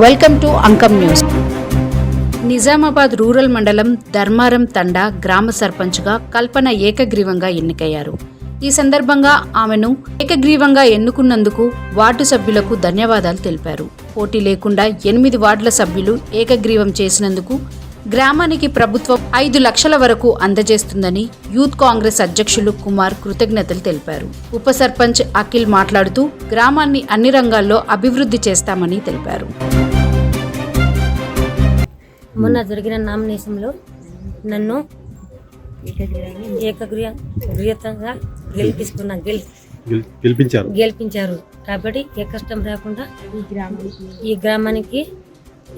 Welcome to Ankam news. Nizamabad rural మండలం ధర్మారం తండా గ్రామ సర్పంచ్గా కల్పన ఏకగ్రీవంగా ఎన్నికయ్యారు. ఈ సందర్భంగా ఆమెను ఏకగ్రీవంగా ఎన్నుకున్నందుకు వార్డు సభ్యులకు ధన్యవాదాలు తెలిపారు. పోటీ లేకుండా ఎనిమిది వార్డుల సభ్యులు ఏకగ్రీవం చేసినందుకు గ్రామానికి ప్రభుత్వం ఐదు లక్షల వరకు అందజేస్తుందని యూత్ కాంగ్రెస్ అధ్యక్షులు కుమార్ కృతజ్ఞతలు తెలిపారు. ఉప సర్పంచ్ అఖిల్ మాట్లాడుతూ గ్రామాన్ని అన్ని రంగాల్లో అభివృద్ధి చేస్తామని తెలిపారు. మొన్న జరిగిన నామినేషన్లో నన్ను ఏకగ్రీయంగా గెలిపిస్తున్నా గెలి గెల్- గెలిపించారు. గెలిపించారు. కాబట్టి ఏ కష్టం రాకుండా ఈ గ్రామానికి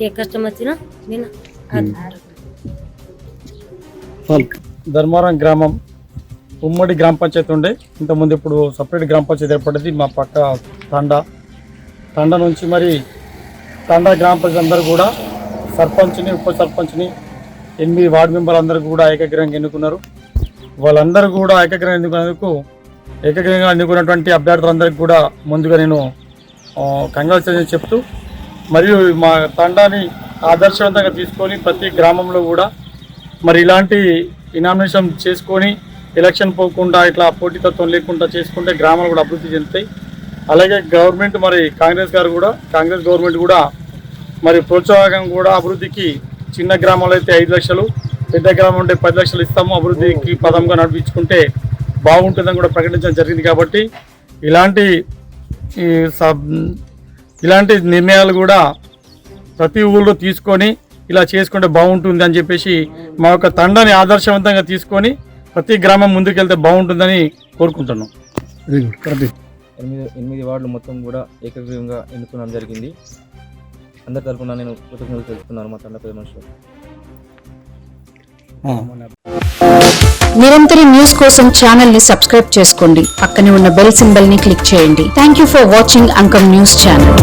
ఏ కష్టం వచ్చినా నేను ధర్మారం గ్రామం ఉమ్మడి గ్రామ పంచాయతీ ఉండే. ఇంతకుముందు ఇప్పుడు సపరేట్ గ్రామ పంచాయతీ ఏర్పడింది. మా పక్క తండా. తండా నుంచి మరి తండా గ్రామ ప్రజలు అందరూ కూడా సర్పంచ్ని ఉప సర్పంచ్ని ఎనిమిది వార్డు మెంబర్లు అందరూ కూడా ఏకగ్రీవంగా ఎన్నుకున్నారు. వాళ్ళందరూ కూడా ఏకగ్రీవంగా ఎన్నుకున్నందుకు ఏకగ్రీవంగా ఎన్నుకున్నటువంటి అభ్యర్థులందరికీ కూడా ముందుగా నేను కంగ్రాచులేషన్ చెప్తూ మరియు మా తండాని ఆదర్శవంతంగా తీసుకొని ప్రతి గ్రామంలో కూడా మరి ఇలాంటి ఇనామినేషన్ చేసుకొని ఎలక్షన్ పోకుండా ఇట్లా పోటీతత్వం లేకుండా చేసుకుంటే గ్రామాలు కూడా అభివృద్ధి చెందుతాయి. అలాగే గవర్నమెంట్ మరి కాంగ్రెస్ గారు కూడా కాంగ్రెస్ గవర్నమెంట్ కూడా మరి ప్రోత్సాహకం కూడా అభివృద్ధికి చిన్న గ్రామాలు అయితే ఐదు లక్షలు పెద్ద గ్రామం ఉంటే పది లక్షలు ఇస్తాము. అభివృద్ధికి పదంగా నడిపించుకుంటే బాగుంటుందని కూడా ప్రకటించడం జరిగింది కాబట్టి ఇలాంటి సబ్ ఇలాంటి నిర్ణయాలు కూడా ప్రతి ఊళ్ళో తీసుకొని ఇలా చేసుకుంటే బాగుంటుంది అని చెప్పేసి మా యొక్క తండాని ఆదర్శవంతంగా తీసుకొని ప్రతి గ్రామం ముందుకెళ్తే బాగుంటుందని కోరుకుంటున్నాం. Very good. కరెక్ట్. ఎనిమిది ఎనిమిది వార్డులు మొత్తం కూడా ఏకగ్రీవంగా ఎన్నుకోవడం జరిగింది. అందరి తరఫున నేను కృతజ్ఞతలు తెలుపుతున్నాను మా తండ పెద్ద మనుషులు నిరంతర న్యూస్ కోసం ఛానల్ని సబ్స్క్రైబ్ చేసుకోండి. పక్కనే ఉన్న బెల్ సింబల్ని క్లిక్ చేయండి. Thank you for watching Ankam news channel